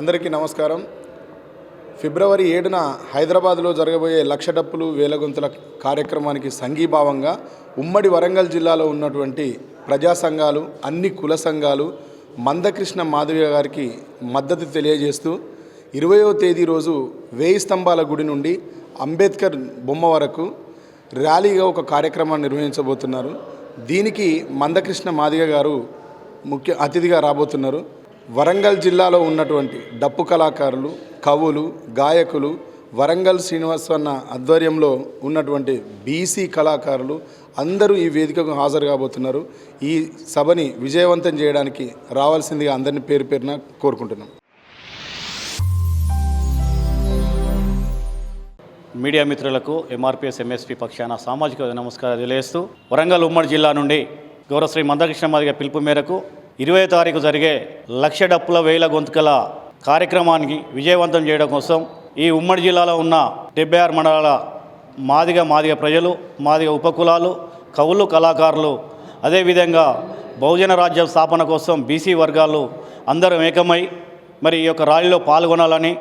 అందరికీ నమస్కారం. ఫిబ్రవరి ఏడున హైదరాబాద్లో జరగబోయే లక్ష డప్పులు వేలగొంతుల కార్యక్రమానికి సంఘీభావంగా ఉమ్మడి వరంగల్ జిల్లాలో ఉన్నటువంటి ప్రజా సంఘాలు అన్ని కుల సంఘాలు మందకృష్ణ మాధవి గారికి మద్దతు తెలియజేస్తూ ఇరవయో తేదీ రోజు వేయి స్తంభాల గుడి నుండి అంబేద్కర్ బొమ్మ వరకు ర్యాలీగా ఒక కార్యక్రమాన్ని నిర్వహించబోతున్నారు. దీనికి మందకృష్ణ మాదిగ గారు ముఖ్య అతిథిగా రాబోతున్నారు. వరంగల్ జిల్లాలో ఉన్నటువంటి డప్పు కళాకారులు కవులు గాయకులు వరంగల్ శ్రీనివాసన్న ఆధ్వర్యంలో ఉన్నటువంటి బీసీ కళాకారులు అందరూ ఈ వేదికకు హాజరు కాబోతున్నారు. ఈ సభని విజయవంతం చేయడానికి రావాల్సిందిగా అందరినీ పేరు పేరున కోరుకుంటున్నాం. మీడియా మిత్రులకు ఎంఆర్పిఎస్ ఎంఎస్పి పక్షాన సామాజిక నమస్కారాలు తెలియజేస్తూ వరంగల్ ఉమ్మడి జిల్లా నుండి గౌరవశ్రీ మందకృష్ణ మాదిగ పిలుపు మేరకు ఇరవై తారీఖు జరిగే లక్ష డప్పుల వేల గొంతుకల కార్యక్రమానికి విజయవంతం చేయడం కోసం ఈ ఉమ్మడి జిల్లాలో ఉన్న డెబ్బై ఆరు మండలాల మాదిగ మాదిగ ప్రజలు మాదిగ ఉపకులాలు కవులు కళాకారులు అదేవిధంగా బహుజన రాజ్యం స్థాపన కోసం బీసీ వర్గాలు అందరం ఏకమై మరి ఈ యొక్క ర్యాలీలో పాల్గొనాలని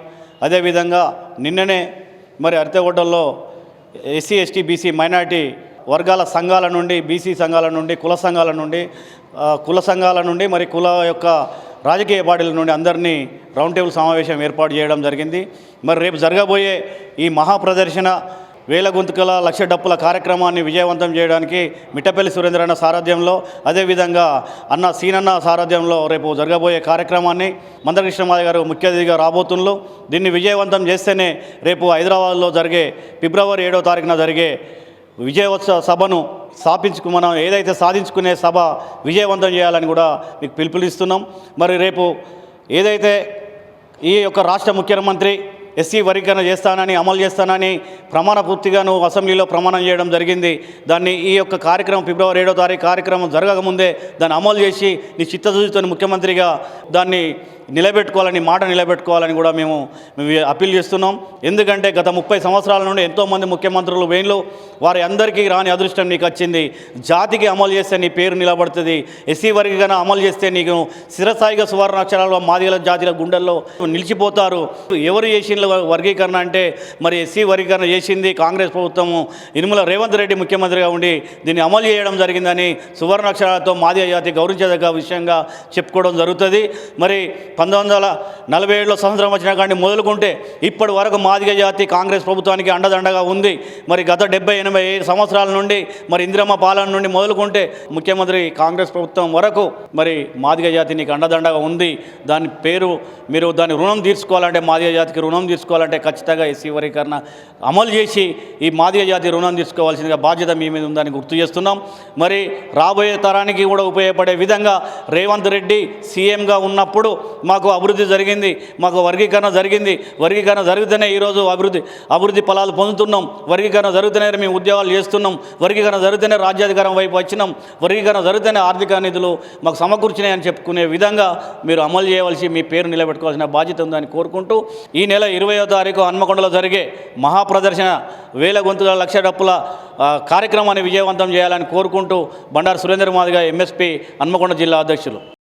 అదేవిధంగా నిన్ననే మరి అరితగొడ్డల్లో ఎస్సీ ఎస్టీ బీసీ మైనార్టీ వర్గాల సంఘాల నుండి బీసీ సంఘాల నుండి కుల సంఘాల నుండి కుల సంఘాల నుండి మరి కుల యొక్క రాజకీయ పార్టీల నుండి అందరినీ రౌండ్ టేబుల్ సమావేశం ఏర్పాటు చేయడం జరిగింది. మరి రేపు జరగబోయే ఈ మహాప్రదర్శన వేల గుంతుకల లక్ష డప్పుల కార్యక్రమాన్ని విజయవంతం చేయడానికి మిట్టపల్లి సురేంద్రన్న సారథ్యంలో అదేవిధంగా అన్న సీనన్న సారథ్యంలో రేపు జరగబోయే కార్యక్రమాన్ని మందకృష్ణమాది గారు ముఖ్య అతిథిగా రాబోతున్నారు దీన్ని విజయవంతం చేస్తేనే రేపు హైదరాబాద్లో జరిగే ఫిబ్రవరి ఏడో తారీఖున జరిగే విజయోత్సవ సభను స్థాపించుకు మనం ఏదైతే సాధించుకునే సభ విజయవంతం చేయాలని కూడా మీకు పిలుపునిస్తున్నాం. మరి రేపు ఏదైతే ఈ యొక్క రాష్ట్ర ముఖ్యమంత్రి ఎస్సీ వర్గీకరణ చేస్తానని అమలు చేస్తానని ప్రమాణ పూర్తిగాను అసెంబ్లీలో ప్రమాణం చేయడం జరిగింది. దాన్ని ఈ యొక్క కార్యక్రమం ఫిబ్రవరి ఏడో తారీఖు కార్యక్రమం జరగకముందే దాన్ని అమలు చేసి నీ చిత్తశుద్ధితో ముఖ్యమంత్రిగా దాన్ని నిలబెట్టుకోవాలని మాట నిలబెట్టుకోవాలని కూడా మేము అప్పీల్ చేస్తున్నాం. ఎందుకంటే గత ముప్పై సంవత్సరాల నుండి ఎంతోమంది ముఖ్యమంత్రులు వేణులు వారి అందరికీ రాని అదృష్టం నీకు వచ్చింది. జాతికి అమలు చేస్తే నీ పేరు నిలబడుతుంది. ఎస్సీ వర్గీకరణ అమలు చేస్తే నీకు స్థిరస్థాయిగా సువర్ణ అక్షరాలు మాదిగల జాతిల గుండెల్లో నిలిచిపోతారు. ఎవరు చేసిన వర్గీకరణ అంటే మరి ఎస్సీ వర్గీకరణ చేసింది కాంగ్రెస్ ప్రభుత్వము. ఇనుముల రేవంత్ రెడ్డి ముఖ్యమంత్రిగా ఉండి దీన్ని అమలు చేయడం జరిగిందని సువర్ణ అక్షరాలతో మాదిగ జాతి గౌరవించదగ్గ విషయంగా చెప్పుకోవడం జరుగుతుంది. మరి పంతొమ్మిది వందల నలభై ఏడులో సంవత్సరం వచ్చిన కానీ మొదలుకుంటే ఇప్పటి వరకు మాదిగ జాతి కాంగ్రెస్ ప్రభుత్వానికి అండదండగా ఉంది. మరి గత డెబ్బై ఎనభై ఐదు సంవత్సరాల నుండి మరి ఇందిరమ్మ పాలన నుండి మొదలుకుంటే ముఖ్యమంత్రి కాంగ్రెస్ ప్రభుత్వం వరకు మరి మాదిగ జాతి నీకు అండదండగా ఉంది. దాని పేరు మీరు దాని రుణం తీర్చుకోవాలంటే మాదిగ జాతికి రుణం తీర్చుకోవాలంటే ఖచ్చితంగా ఎస్సీ వర్గీకరణ అమలు చేసి ఈ మాదిగ జాతి రుణం తీసుకోవాల్సిందిగా బాధ్యత మీ మీద ఉందని గుర్తు చేస్తున్నాం. మరి రాబోయే తరానికి కూడా ఉపయోగపడే విధంగా రేవంత్ రెడ్డి సీఎంగా ఉన్నప్పుడు మాకు అభివృద్ధి జరిగింది మాకు వర్గీకరణ జరిగింది వర్గీకరణ జరిగితేనే ఈరోజు అభివృద్ధి అభివృద్ధి ఫలాలు పొందుతున్నాం వర్గీకరణ జరుగుతూనే మేము ఉద్యోగాలు చేస్తున్నాం వర్గీకరణ జరుగుతూనే రాజ్యాధికారం వైపు వచ్చినాం వర్గీకరణ జరుగుతూనే ఆర్థిక నిధులు మాకు సమకూర్చినాయని చెప్పుకునే విధంగా మీరు అమలు చేయవలసి మీ పేరు నిలబెట్టుకోవాల్సిన బాధ్యత ఉందని కోరుకుంటూ ఈ నెల ఇరవయో తారీఖు హన్మకొండలో జరిగే మహాప్రదర్శన వేల గొంతుల లక్ష డప్పుల కార్యక్రమాన్ని విజయవంతం చేయాలని కోరుకుంటూ బండారు సురేంద్ర మాదిగా ఎంఎస్పీ హన్మకొండ జిల్లా అధ్యక్షులు.